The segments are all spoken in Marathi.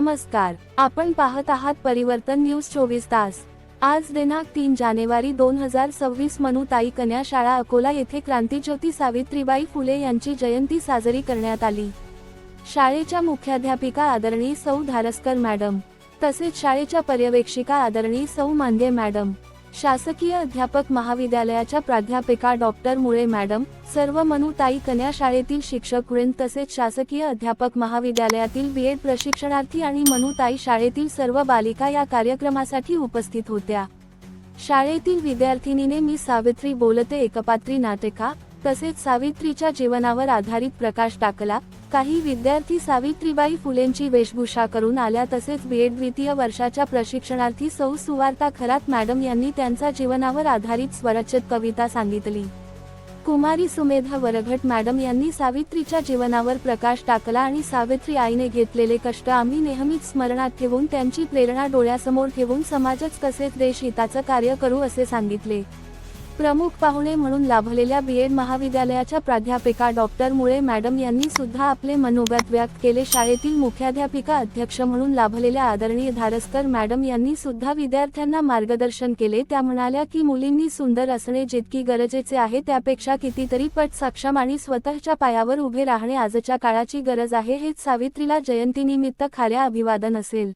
नमस्कार. आपण पाहत आहात परिवर्तन न्यूज चोवीस तास. आज दिनांक तीन जानेवारी दोन हजार सव्वीस मनुताई कन्या शाळा अकोला येथे क्रांतीज्योती सावित्रीबाई फुले यांची जयंती साजरी करण्यात आली. शाळेच्या मुख्याध्यापिका आदरणीय सौ धारसकर मॅडम. तसेच शाळेच्या पर्यवेक्षिका आदरणीय सौ मांगे मॅडम. शासकीय अध्यापक महाविद्यालयाच्या प्राध्यापिका डॉक्टर मुळे मॅडम सर्व मनुताई कन्या शाळेतील शिक्षक वृंद तसेच शासकीय अध्यापक महाविद्यालयातील बीएड प्रशिक्षणार्थी आणि मनुताई शाळेतील सर्व बालिका या कार्यक्रमासाठी उपस्थित होत्या. शाळेतील विद्यार्थिनीने मी सावित्री बोलते एकपात्री नाटिका तसेच सावित्रीच्या जीवनावर आधारित प्रकाश टाकला. काही विद्यार्थी सावित्रीबाई फुलेंची वेशभूषा करून आल्या तसेच बीएड द्वितीय वर्षाच्या प्रशिक्षणार्थी सौ. सुवार्ता खरात मॅडम यांनी त्यांचा जीवनावर आधारित स्वरचित कविता सांगितली. कुमारी सुमेधा वरघट मॅडम यांनी सावित्रीच्या जीवनावर प्रकाश टाकला आणि सावित्री आईने घेतलेले कष्ट आम्ही नेहमीच स्मरणात ठेवून त्यांची प्रेरणा डोळ्यासमोर ठेवून समाजच कसेच देश हिताचं कार्य करू असे सांगितले. प्रमुख पाहुणे म्हणून लाभलेल्या बी एड महाविद्यालयाच्या प्राध्यापिका डॉक्टर मुळे मॅडम यांनी सुद्धा आपले मनोगत व्यक्त केले. शाळेतील मुख्याध्यापिका अध्यक्ष म्हणून लाभलेल्या आदरणीय धारस्कर मॅडम यांनी सुद्धा विद्यार्थ्यांना मार्गदर्शन केले. त्या म्हणाल्या की मुलींनी सुंदर असणे जितकी गरजेचे आहे त्यापेक्षा कितीतरी पट सक्षम आणि स्वतःच्या पायावर उभे राहणे आजच्या काळाची गरज आहे. हेच सावित्रीला जयंतीनिमित्त खाऱ्या अभिवादन असेल.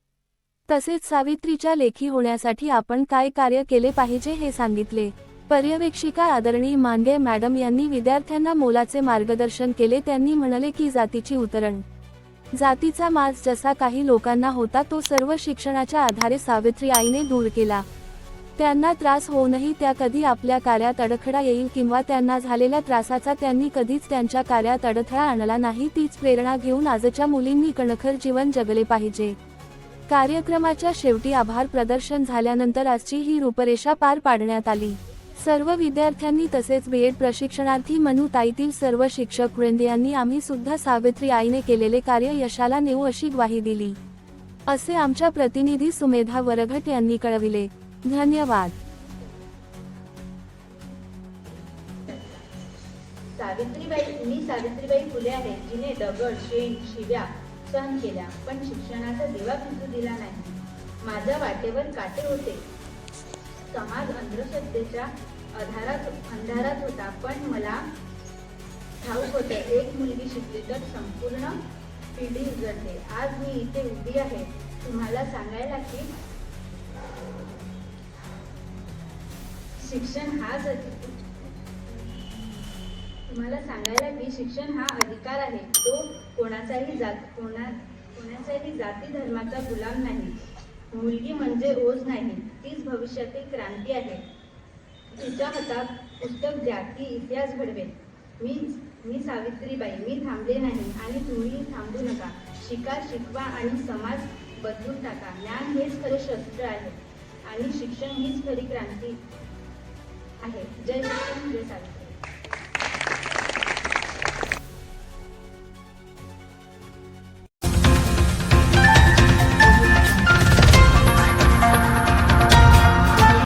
तसेच सावित्रीच्या लेखी होण्यासाठी आपण काय कार्य केले पाहिजे हे सांगितले. पर्यवेक्षिका आदरणीय मांगे मॅडम यांनी विद्यार्थ्यांना मोलाचे मार्गदर्शन केले. त्यांनी म्हणाले की जातीची उतरण. जातीचा माज जसा काही लोकांना होता तो सर्व शिक्षणाच्या आधारे सावित्री आईने दूर केला. त्यांना त्रास होऊनही त्या कधी आपल्या कार्यात अडखडा येईल किंवा त्यांना झालेल्या त्रासाचा त्यांनी कधीच त्यांच्या कार्यात अडथळा आणला नाही तीच प्रेरणा घेऊन आजच्या मुलींनी कणखर जीवन जगले पाहिजे. कार्यक्रमाच्या शेवटी आभार प्रदर्शन झाल्यानंतर आजची ही रूपरेषा पार पाडण्यात आली. सर्व विद्यार्थ्यांनी तसेच बीएड प्रशिक्षणार्थी म्हणू ताईतील सर्व शिक्षक वृंद यांनी आम्ही सुद्धा सावित्री आईने केलेले कार्य यशाला नेऊ अशी ग्वाही दिली. असे आमच्या प्रतिनिधी सुमेधा वरघट यांनी कळविले. धन्यवाद. सावित्रीबाई मी सावित्रीबाई फुले आहे जिने दगड शेण शिव्या सहन केल्या पण शिक्षणाचा दिवा भिजू दिला नाही. माझ्या वाटेवर काटे होते. समाज अंधश्रद्धेच्या आधारात अंधारात होता. पण मला ठाऊक होते एक मुलगी शिकली तर संपूर्ण पिढी उजळते. आज मी इथे उभी आहे. तुम्हाला सांगायला की शिक्षण हाच तुम्हाला सांगायला की शिक्षण हा अधिकार आहे. तो कोणाचाही जात कोणा कोणाचाही जाती धर्माचा गुलाम नाही. मुलगी म्हणजे ओझ नाही तीच भविष्यातील क्रांती आहे. तिच्या हातात पुस्तक द्या ती इतिहास घडवेल. मी मी सावित्रीबाई मी थांबले नाही आणि तुम्ही थांबू नका. शिका शिकवा आणि समाज बदलून टाका. ज्ञान हेच खरे शस्त्र आहे आणि शिक्षण हीच खरी क्रांती आहे. जय शिक्षण जय सावित्री.